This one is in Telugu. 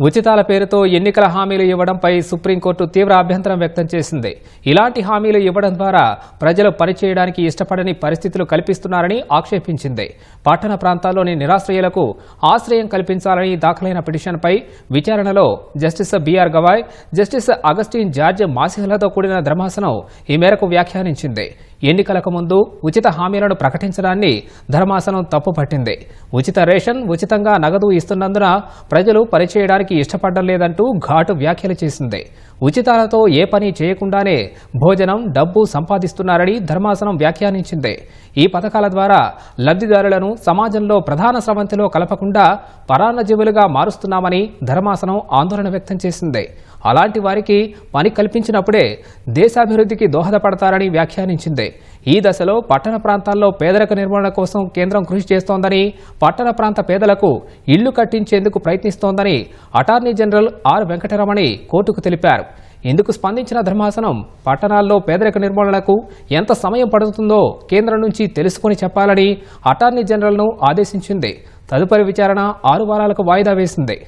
ఉచితాల పేరుతో ఎన్నికల హామీలు ఇవ్వడంపై సుప్రీంకోర్టు తీవ్ర అభ్యంతరం వ్యక్తం చేసింది. ఇలాంటి హామీలు ఇవ్వడం ద్వారా ప్రజలు పనిచేయడానికి ఇష్టపడని పరిస్థితులు కల్పిస్తున్నారని ఆక్షేపించింది. పట్టణ ప్రాంతాల్లోని నిరాశ్రయులకు ఆశ్రయం కల్పించాలని దాఖలైన పిటిషన్పై విచారణలో justice BR Gavai justice Augustine George మాసిహలతో కూడిన ధర్మాసనం ఈ మేరకు వ్యాఖ్యానించింది. ఎన్నికలకు ముందు ఉచిత హామీలను ప్రకటించడాన్ని ధర్మాసనం తప్పుపట్టింది. ఉచిత రేషన్ ఉచితంగా నగదు ఇస్తున్నందున ప్రజలు పనిచేయడానికి ఇష్టపడడం లేదంటూ ఘాటు వ్యాఖ్యలు చేసింది. ఉచితాలతో ఏ పని చేయకుండానే భోజనం డబ్బు సంపాదిస్తున్నారని ధర్మాసనం వ్యాఖ్యానించింది. ఈ పథకాల ద్వారా లబ్ధిదారులను సమాజంలో ప్రధాన స్రవంతిలో కలపకుండా పరాన్నజీవులుగా మారుస్తున్నామని ధర్మాసనం ఆందోళన వ్యక్తం చేసింది. అలాంటి వారికి పని కల్పించినప్పుడే దేశాభివృద్ధికి దోహదపడతారని వ్యాఖ్యానించింది. ఈ దశలో పట్టణ ప్రాంతాల్లో పేదరిక నిర్మూలన కోసం కేంద్రం కృషి చేస్తోందని పట్టణ ప్రాంత పేదలకు ఇళ్ళు కట్టించేందుకు ప్రయత్నిస్తోందని అటార్నీ జనరల్ ఆర్ వెంకటరమణి కోర్టుకు తెలిపారు. ఇందుకు స్పందించిన ధర్మాసనం? పట్టణాల్లో పేదరిక నిర్మూలనకు ఎంత సమయం పడుతుందో కేంద్రం నుంచి తెలుసుకుని చెప్పాలని అటార్నీ జనరల్ను ఆదేశించింది. తదుపరి విచారణ ఆరు వారాలకు వాయిదా వేసింది.